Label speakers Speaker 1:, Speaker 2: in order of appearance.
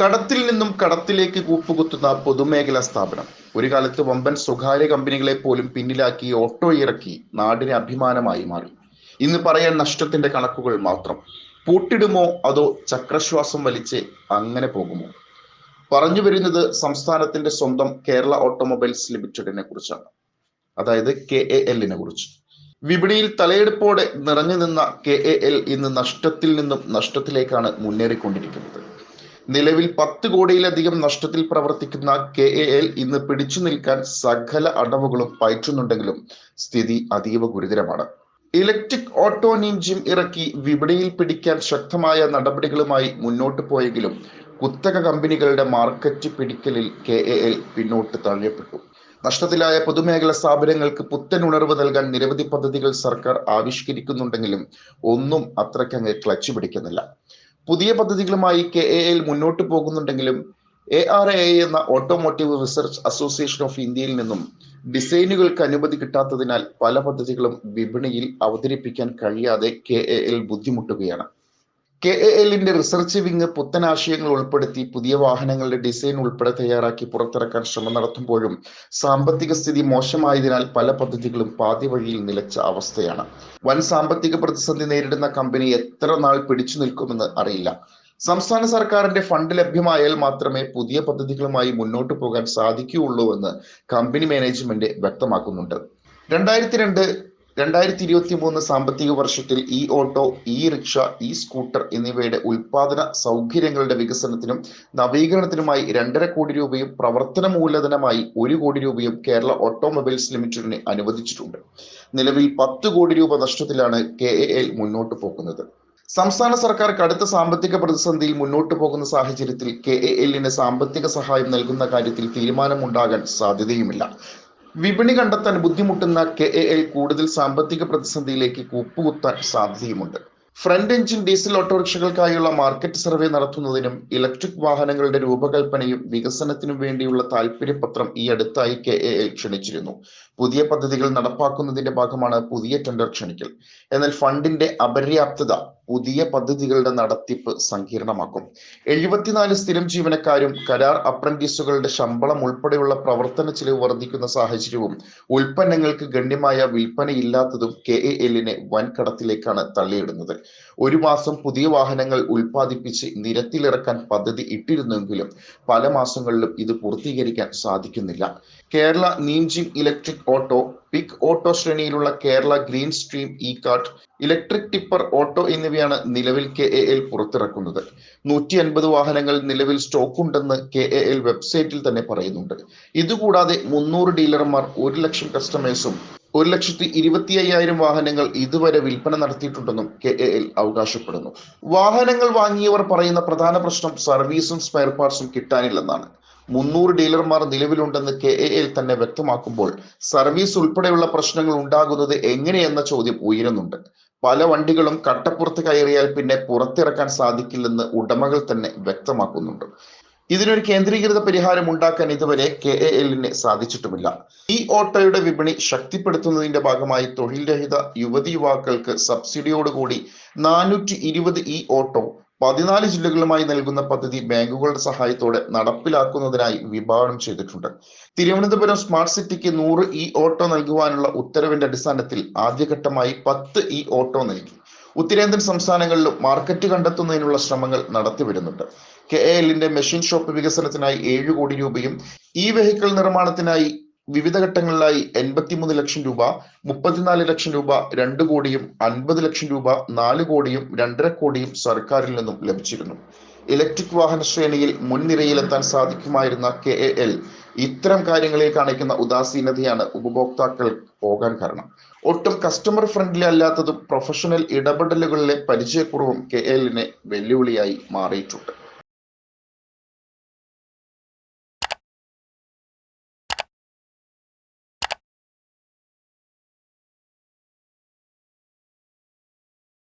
Speaker 1: കടത്തിൽ നിന്നും കടത്തിലേക്ക് കൂപ്പുകുത്തുന്ന പൊതുമേഖലാ സ്ഥാപനം. ഒരു കാലത്ത് വമ്പൻ സ്വകാര്യ കമ്പനികളെ പോലും പിന്നിലാക്കി ഓട്ടോ ഇറക്കി നാടിന് അഭിമാനമായി മാറി. ഇന്ന് പറയാൻ നഷ്ടത്തിന്റെ കണക്കുകൾ മാത്രം. പൂട്ടിടുമോ അതോ ചക്രശ്വാസം വലിച്ച് അങ്ങനെ പോകുമോ? പറഞ്ഞു വരുന്നത് സംസ്ഥാനത്തിന്റെ സ്വന്തം കേരള ഓട്ടോമൊബൈൽസ് ലിമിറ്റഡിനെ കുറിച്ചാണ്. അതായത് കെ എ എല്ലിനെ കുറിച്ച്. വിപണിയിൽ തലയെടുപ്പോടെ നിറഞ്ഞു നിന്ന കെ എ എൽ ഇന്ന് നഷ്ടത്തിൽ നിന്നും നഷ്ടത്തിലേക്കാണ് മുന്നേറിക്കൊണ്ടിരിക്കുന്നത്. നിലവിൽ പത്ത് കോടിയിലധികം നഷ്ടത്തിൽ പ്രവർത്തിക്കുന്ന കെ എ എൽ ഇന്ന് പിടിച്ചു നിൽക്കാൻ സകല അടവുകളും പയറ്റുന്നുണ്ടെങ്കിലും സ്ഥിതി അതീവ ഗുരുതരമാണ്. ഇലക്ട്രിക് ഓട്ടോ നിഞ്ചിം ഇറക്കി വിപണിയിൽ പിടിക്കാൻ ശക്തമായ നടപടികളുമായി മുന്നോട്ട് പോയെങ്കിലും കുത്തക കമ്പനികളുടെ മാർക്കറ്റ് പിടിക്കലിൽ കെ എ എൽ പിന്നോട്ട് തള്ളപ്പെട്ടു നഷ്ടത്തിലായ പൊതുമേഖല സ്ഥാപനങ്ങൾക്ക് പുത്തൻ ഉണർവ് നൽകാൻ നിരവധി പദ്ധതികൾ സർക്കാർ ആവിഷ്കരിക്കുന്നുണ്ടെങ്കിലും ഒന്നും അത്രയ്ക്കങ്ങ് ക്ലച്ച് പിടിക്കുന്നില്ല. പുതിയ പദ്ധതികളുമായി കെ എ എൽ മുന്നോട്ട് പോകുന്നുണ്ടെങ്കിലും എ ആർ എ എന്ന ഓട്ടോമോട്ടീവ് റിസർച്ച് അസോസിയേഷൻ ഓഫ് ഇന്ത്യയിൽ നിന്നും ഡിസൈനുകൾക്ക് അനുമതി കിട്ടാത്തതിനാൽ പല പദ്ധതികളും വിപണിയിൽ അവതരിപ്പിക്കാൻ കഴിയാതെ കെ എ എൽ ബുദ്ധിമുട്ടുകയാണ്. കെ എ എല്ലിന്റെ റിസർച്ച് വിങ് പുത്തൻ ആശയങ്ങൾ ഉൾപ്പെടുത്തി പുതിയ വാഹനങ്ങളുടെ ഡിസൈൻ ഉൾപ്പെടെ തയ്യാറാക്കി പുറത്തിറക്കാൻ ശ്രമം നടത്തുമ്പോഴും സാമ്പത്തിക സ്ഥിതി മോശമായതിനാൽ പല പദ്ധതികളും പാതി വഴിയിൽ നിലച്ച അവസ്ഥയാണ്. വൻ സാമ്പത്തിക പ്രതിസന്ധി നേരിടുന്ന കമ്പനി എത്ര നാൾ പിടിച്ചു നിൽക്കുമെന്ന് അറിയില്ല. സംസ്ഥാന സർക്കാരിന്റെ ഫണ്ട് ലഭ്യമായാൽ മാത്രമേ പുതിയ പദ്ധതികളുമായി മുന്നോട്ട് പോകാൻ സാധിക്കുകയുള്ളൂ എന്ന് കമ്പനി മാനേജ്മെന്റ് വ്യക്തമാക്കുന്നുണ്ട്. രണ്ടായിരത്തി രണ്ട് രണ്ടായിരത്തി ഇരുപത്തി മൂന്ന് സാമ്പത്തിക വർഷത്തിൽ e auto e rickshaw e scooter എന്നിവയുടെ ഉൽപാദന സൗകര്യങ്ങളുടെ വികസനത്തിനും നവീകരണത്തിനുമായി രണ്ടര കോടി രൂപയും പ്രവർത്തന മൂലധനമായി ഒരു കോടി രൂപയും കേരള ഓട്ടോമൊബൈൽസ് ലിമിറ്റഡിനെ അനുവദിച്ചിട്ടുണ്ട്. നിലവിൽ പത്ത് കോടി രൂപ നഷ്ടത്തിലാണ് കെ എ എൽ മുന്നോട്ട് പോകുന്നത്. സംസ്ഥാന സർക്കാർ കടുത്ത സാമ്പത്തിക പ്രതിസന്ധിയിൽ മുന്നോട്ട് പോകുന്ന സാഹചര്യത്തിൽ കെ എ എല്ലിന് സാമ്പത്തിക സഹായം നൽകുന്ന കാര്യത്തിൽ തീരുമാനമുണ്ടാകാൻ സാധ്യതയുമില്ല. വിപണി കണ്ടെത്താൻ ബുദ്ധിമുട്ടുന്ന കെ എ എൽ കൂടുതൽ സാമ്പത്തിക പ്രതിസന്ധിയിലേക്ക് കൂപ്പുകുത്താൻ സാധ്യതയുമുണ്ട്. ഫ്രണ്ട് എഞ്ചിൻ ഡീസൽ ഓട്ടോറിക്ഷകൾക്കായുള്ള മാർക്കറ്റ് സർവേ നടത്തുന്നതിനും ഇലക്ട്രിക് വാഹനങ്ങളുടെ രൂപകൽപ്പനയും വികസനത്തിനും വേണ്ടിയുള്ള താല്പര്യപത്രം ഈ അടുത്തായി കെ എ എൽ ക്ഷണിച്ചിരുന്നു. പുതിയ പദ്ധതികൾ നടപ്പാക്കുന്നതിന്റെ ഭാഗമാണ് പുതിയ ടെൻഡർ ക്ഷണിക്കൽ. എന്നാൽ ഫണ്ടിന്റെ അപര്യാപ്തത പുതിയ പദ്ധതികളുടെ നടത്തിപ്പ് സങ്കീർണമാക്കും. എഴുപത്തിനാല് സ്ഥിരം ജീവനക്കാരും കരാർ അപ്രന്റീസുകളുടെ ശമ്പളം ഉൾപ്പെടെയുള്ള പ്രവർത്തന ചിലവ് വർദ്ധിക്കുന്ന സാഹചര്യവും ഉൽപ്പന്നങ്ങൾക്ക് ഗണ്യമായ വിൽപ്പനയില്ലാത്തതും കെ എ എല്ലിനെ വൻകടത്തിലേക്കാണ് തള്ളിയിടുന്നത്. ഒരു മാസം പുതിയ വാഹനങ്ങൾ ഉൽപ്പാദിപ്പിച്ച് നിരത്തിലിറക്കാൻ പദ്ധതി ഇട്ടിരുന്നെങ്കിലും പല മാസങ്ങളിലും ഇത് പൂർത്തീകരിക്കാൻ സാധിക്കുന്നില്ല. കേരള നീംജിം ഇലക്ട്രിക് ഓട്ടോ പിക് ഓട്ടോ ശ്രേണിയിലുള്ള Kerala green stream e cart electric tipper auto എന്നിവയാണ് നിലവിൽ കെ എ എൽ പുറത്തിറക്കുന്നത്. നൂറ്റി അൻപത് വാഹനങ്ങൾ നിലവിൽ സ്റ്റോക്ക് ഉണ്ടെന്ന് കെ എ എൽ വെബ്സൈറ്റിൽ തന്നെ പറയുന്നുണ്ട്. ഇതുകൂടാതെ മുന്നൂറ് ഡീലർമാർ ഒരു ലക്ഷം കസ്റ്റമേഴ്സും ഒരു ലക്ഷത്തി ഇരുപത്തി അയ്യായിരം വാഹനങ്ങൾ ഇതുവരെ വിൽപ്പന നടത്തിയിട്ടുണ്ടെന്നും കെ എ എൽ അവകാശപ്പെടുന്നു. വാഹനങ്ങൾ വാങ്ങിയവർ പറയുന്ന പ്രധാന പ്രശ്നം സർവീസും സ്പെയർ പാർട്സും കിട്ടാനില്ലെന്നാണ്. മുന്നൂറ് ഡീലർമാർ നിലവിലുണ്ടെന്ന് കെ എ എൽ തന്നെ വ്യക്തമാക്കുമ്പോൾ സർവീസ് ഉൾപ്പെടെയുള്ള പ്രശ്നങ്ങൾ ഉണ്ടാകുന്നത് എങ്ങനെയെന്ന ചോദ്യം ഉയരുന്നുണ്ട്. പല വണ്ടികളും കട്ടപ്പുറത്ത് കയറിയാൽ പിന്നെ പുറത്തിറക്കാൻ സാധിക്കില്ലെന്ന് ഉടമകൾ തന്നെ വ്യക്തമാക്കുന്നുണ്ട്. ഇതിനൊരു കേന്ദ്രീകൃത പരിഹാരം ഉണ്ടാക്കാൻ ഇതുവരെ കെ എ എല്ലിന് സാധിച്ചിട്ടുമില്ല. ഈ ഓട്ടോയുടെ വിപണി ശക്തിപ്പെടുത്തുന്നതിന്റെ ഭാഗമായി തൊഴിൽ രഹിത യുവതി യുവാക്കൾക്ക് സബ്സിഡിയോടുകൂടി നാനൂറ്റി ഇരുപത് ഈ ഓട്ടോ പതിനാല് ജില്ലകളുമായി നൽകുന്ന പദ്ധതി ബാങ്കുകളുടെ സഹായത്തോടെ നടപ്പിലാക്കുന്നതിനായി വിഭാവനം ചെയ്തിട്ടുണ്ട്. തിരുവനന്തപുരം സ്മാർട്ട് സിറ്റിക്ക് നൂറ് ഇ ഓട്ടോ നൽകുവാനുള്ള ഉത്തരവിന്റെ അടിസ്ഥാനത്തിൽ ആദ്യഘട്ടമായി പത്ത് ഇ ഓട്ടോ നൽകി. ഉത്തരേന്ത്യൻ സംസ്ഥാനങ്ങളിലും മാർക്കറ്റ് കണ്ടെത്തുന്നതിനുള്ള ശ്രമങ്ങൾ നടത്തിവരുന്നുണ്ട് കെ എ എല്ലിന്റെ മെഷീൻ ഷോപ്പ് വികസനത്തിനായി ഏഴ് കോടി രൂപയും ഇ വെഹിക്കിൾ നിർമ്മാണത്തിനായി വിവിധ ഘട്ടങ്ങളിലായി എൺപത്തിമൂന്ന് ലക്ഷം രൂപ മുപ്പത്തിനാല് ലക്ഷം രൂപ രണ്ട് കോടിയും അൻപത് ലക്ഷം രൂപ നാല് കോടിയും രണ്ടര കോടിയും സർക്കാരിൽ നിന്നും ലഭിച്ചിരുന്നു. ഇലക്ട്രിക് വാഹന ശ്രേണിയിൽ മുൻനിരയിലെത്താൻ സാധിക്കുമായിരുന്ന കെ എ എൽ ഇത്തരം കാര്യങ്ങളിൽ കാണിക്കുന്ന ഉദാസീനതയാണ് ഉപഭോക്താക്കൾ പോകാൻ കാരണം. ഒട്ടും കസ്റ്റമർ ഫ്രണ്ട്ലി അല്ലാത്തതും പ്രൊഫഷണൽ ഇടപെടലുകളിലെ പരിചയക്കുറവും കെ എല്ലിനെ വെല്ലുവിളിയായി മാറിയിട്ടുണ്ട്.